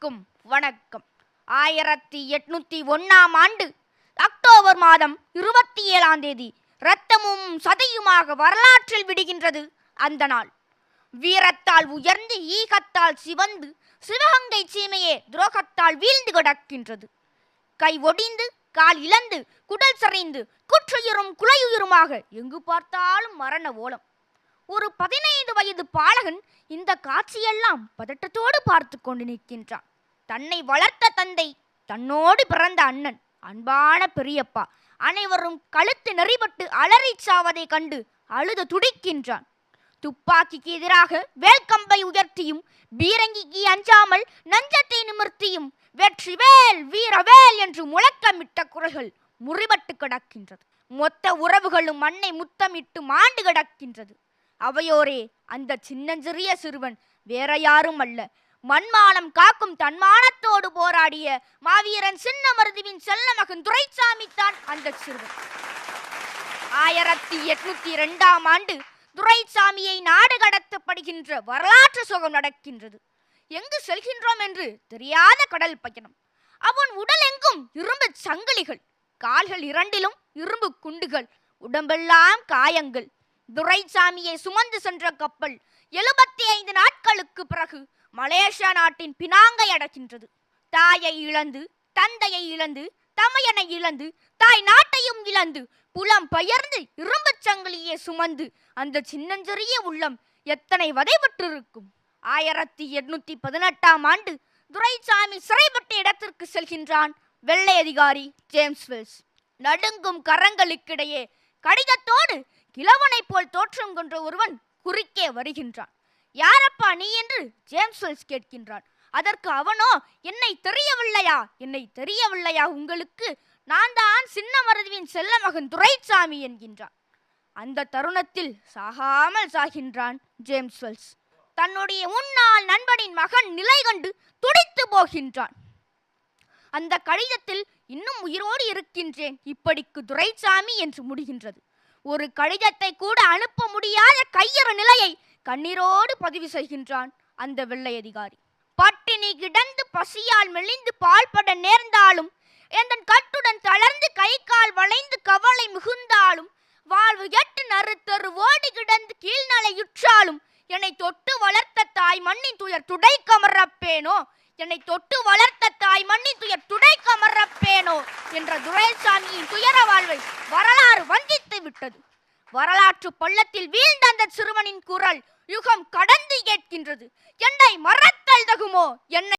அனைவருக்கும் வணக்கம். ஆயிரத்தி எட்நூத்தி ஒன்னாம் ஆண்டு அக்டோபர் மாதம் இருபத்தி ஏழாம் தேதி இரத்தமும் சதையுமாக வரலாற்றில் விடுகின்றது அந்த நாள். வீரத்தால் உயர்ந்து ஈகத்தால் சிவந்து சிவகங்கை சீமையே துரோகத்தால் வீழ்ந்து கிடக்கின்றது. கை ஒடிந்து கால் இழந்து குடல் சரிந்து குற்றுயிரும் குலையுயிருமாக எங்கு பார்த்தாலும் மரண ஓலம். ஒரு பதினைந்து வயது பாலகன் இந்த காட்சியெல்லாம் பதட்டத்தோடு பார்த்து கொண்டு நிற்கின்றான். தன்னை வளர்த்த தந்தை தன்னோடு பிறந்த அண்ணன் அன்பான பெரியப்பா அனைவரும் கழுத்து நெறிபட்டு அலறி சாவதை கண்டு அழுது துடிக்கின்றான். துப்பாக்கிக்கு எதிராக வேல்கம்பை உயர்த்தியும் பீரங்கிக்கு அஞ்சாமல் நஞ்சத்தை நிமிர்த்தியும் வெற்றிவேல் வீரவேல் என்று முழக்கமிட்ட குரல்கள் முறிபட்டு கிடக்கின்றது. மொத்த உறவுகளும் மண்ணை முத்தமிட்டு மாண்டு கிடக்கின்றது. அவையோரே அந்த சின்னஞ்சிறிய சிறுவன் வேற யாரும் அல்ல. மண்மானம் காக்கும் தன்மானத்தோடு போராடிய மாவீரன் சின்னமருதுவின் செல்ல மகன் துரைசாமி தான் அந்த சிறுவன். ஆயிரத்தி எட்நூத்தி இரண்டாம் ஆண்டு துரைசாமியை நாடு கடத்தப்படுகின்ற வரலாற்று சுகம் நடக்கின்றது. எங்கு செல்கின்றோம் என்று தெரியாத கடல் பயணம். அவன் உடல் எங்கும் இரும்பு சங்கிலிகள் கால்கள் இரண்டிலும் இரும்பு குண்டுகள் உடம்பெல்லாம் காயங்கள். துரைசாமியை சுமந்து சென்ற கப்பல் எழுபத்தி ஐந்து நாட்களுக்கு பிறகு மலேசியா நாட்டின் பினாங்கை அடைகின்றது தாயை இழந்து தந்தையை இழந்து தமையனை இழந்து தாய் நாட்டையும் இழந்து புலம் பெயர்ந்து இரும்பு சங்கிலியை சுமந்து அந்த சின்னஞ்சிறிய உள்ளம் எத்தனை வதைபட்டிருக்கும்? ஆயிரத்தி எட்நூத்தி பதினெட்டாம் ஆண்டு துரைசாமி சிறைப்பட்ட இடத்திற்கு செல்கின்றான் வெள்ளை அதிகாரி ஜேம்ஸ் வெல்ஸ். நடுங்கும் கரங்களுக்கிடையே கடிதத்தோடு கிழவனைப் போல் தோற்றம் கொன்ற ஒருவன் குறுக்கே வருகின்றான். யாரப்பா நீ என்று ஜேம்ஸ் வெல்ஸ் கேட்கின்றான். அதற்கு அவனோ என்னை தெரியவில்லையா? என்னை தெரியவில்லையா உங்களுக்கு? நான் தான் சின்ன மருதுவின் செல்ல மகன் துரைசாமி என்கின்றான். அந்த தருணத்தில் சாகாமல் சாகின்றான் ஜேம்ஸ் வெல்ஸ் தன்னுடைய முன்னாள் நண்பனின் மகன் நிலை கண்டு துடித்து போகின்றான். அந்த கடிதத்தில் இன்னும் உயிரோடு இருக்கின்றேன். இப்படிக்கு துரைசாமி என்று முடிகின்றது. ஒரு கடிதத்தை கூட அனுப்ப முடியாத கையற நிலையை கண்ணீரோடு பதிவு செய்கின்றான் அந்த வெள்ளை அதிகாரி. பட்டினி கிடந்து பசியால் மெலிந்து பால்பட நேர்ந்தாலும் எந்தன் கட்டுடன் தளர்ந்து கை கால் வளைந்து கவலை மிகுந்தாலும் வாழ்வு எட்டு நறுத்தரு ஓடி கிடந்து கீழ்நலையுற்றாலும் என்னை தொட்டு வளர்த்த தாய் மண்ணின் துயர் துடை கமரப்பேனோ என்னை தொட்டு வளர்த்த தாய் மண்ணின் துயர் துடைக்க மறப்பேனோ என்ற துரைசாமியின் துயர வாழ்வை வரலாறு வந்தித்து விட்டது. வரலாற்று பள்ளத்தில் வீழ்ந்த அந்த சிறுவனின் குரல் யுகம் கடந்து கேட்கின்றது என்னை மறத்தல் தகுமோ? என்னை